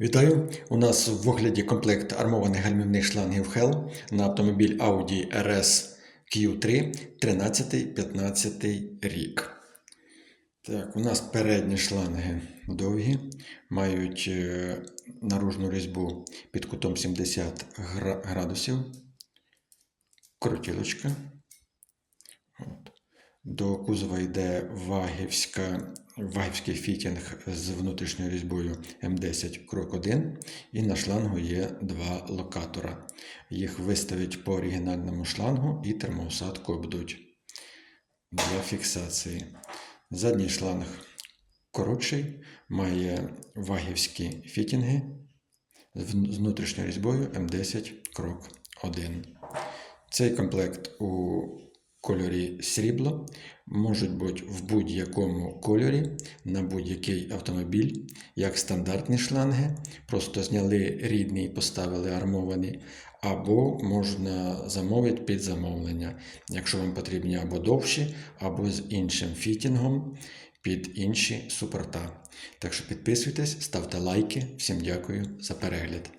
Вітаю! У нас в огляді комплект армованих гальмівних шлангів HEL на автомобіль Audi RS Q3 13-15 рік. Так, у нас передні шланги довгі, мають е, наружну різьбу під кутом 70 градусів, крутілочка. До кузова йде вагівська, вагівський фітінг з внутрішньою різьбою М10 крок 1 і на шлангу є два локатора. Їх виставить по оригінальному шлангу і термоусадку обдуть для фіксації. Задній шланг коротший, має вагівські фітінги з внутрішньою різьбою М10 крок 1. Цей комплект у кольорі срібло можуть бути в будь-якому кольорі на будь-який автомобіль, як стандартні шланги, просто зняли рідний і поставили армовані, або можна замовити під замовлення, якщо вам потрібні або довші, або з іншим фітінгом під інші супорта. Так що підписуйтесь, ставте лайки. Всім дякую за перегляд.